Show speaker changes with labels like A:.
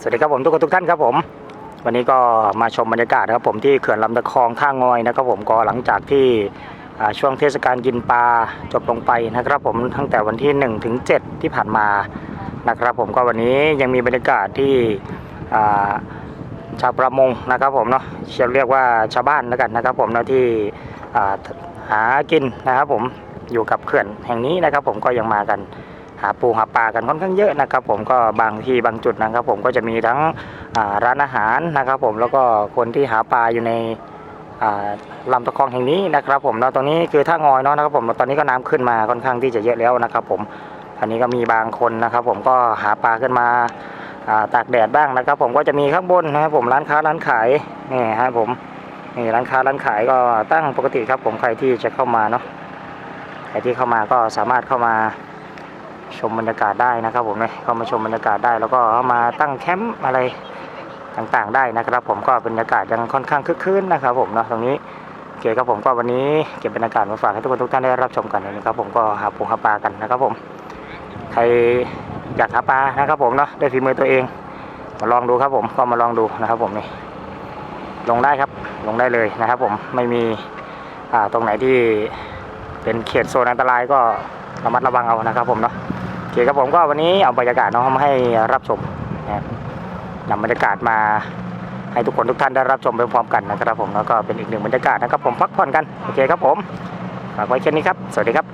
A: สวัสดีครับผมทุกคนทุกท่านครับผม วันนี้ก็มาชมบรรยากาศนะครับผมที่เขื่อนลำตะคองท่างอยนะครับผมก็หลังจากที่ช่วงเทศกาลกินปลาจบลงไปนะครับผมตั้งแต่วันที่1ถึง7ที่ผ่านมานะครับผมก็วันนี้ยังมีบรรยากาศที่าชาวประมงนะครับผมเนาะเรียกว่าชาวบ้านแล้วกันนะครับผมเนาะที่าหากินนะครับผมอยู่กับเขื่อนแห่งนี้นะครับผมก็ยังมากันาปูหาปลากันค่อนข้างเยอะนะครับ ผมก็บางที่บางจุดนะครับ ผมก็จะมีทั้งร้านอาหารนะครับ ผมแล้วก็คนที่หาปลาอยู่ในอ่าลำตะคองแห่งนี้นะครับ ผมเนาะตรงนี้คือท่างอยเนาะนะครับ ผมตอนนี้ก็น้ำขึ้นมาค่อนข้างที่จะเยอะแล้วนะครับ ผมอันนี้ก็มีบางคนนะครับ ผมก็หาปลาขึ้นมาอ่าตากแดดบ้างนะครับ ผมก็จะมีข้างบนนะครับ ผมร้านค้าร้านขายนี่ฮะผมนี่ร้านค้าร้านขายก็ตั้งปกติครับ ผมใครที่จะเข้ามาเนาะใครที่เข้ามาก็สามารถเข้ามา ชมบรรยากาศได้นะครับผมเนี่ยเข้ามาชมบรรยากาศได้ แล้วก็มาตั้งแคมป์อะไรต่างๆได้นะครับ ผมก็บรรยากาศยังค่อนข้างคึกคืนนะครับ ผมเนาะตรงนี้โอเคครับผมก็วันนี้เก็บบรรยากาศมาฝากให้ทุกคนทุกท่านได้รับชมกันนะครับผมก็หาปูหาปลากันนะครับผมใครอยากหาปลานะครับผมเนาะด้วยฝีมือตัวเอง มาลองดูครับผมก็มาลองดูนะครับ ผมนี่ลงได้ครับลงได้เลยนะครับ ผมไม่มีอ่าตรงไหนที่เป็นเขตโซนอันตรายก็ระมัดระวังเอานะครับ ผมเนาะ เคครับผมก็วันนี้เอาบรรยากาศน้องมาให้รับชมนะครับนำบรรยากาศมาให้ทุกคนทุกท่านได้รับชมไปพร้อมกันนะครับผมแล้วก็เป็นอีกหนึ่งบรรยากาศนะครับผมพักผ่อนกันโอเคครับผมฝากไว้แค่นี้ครับ สวัสดีครับ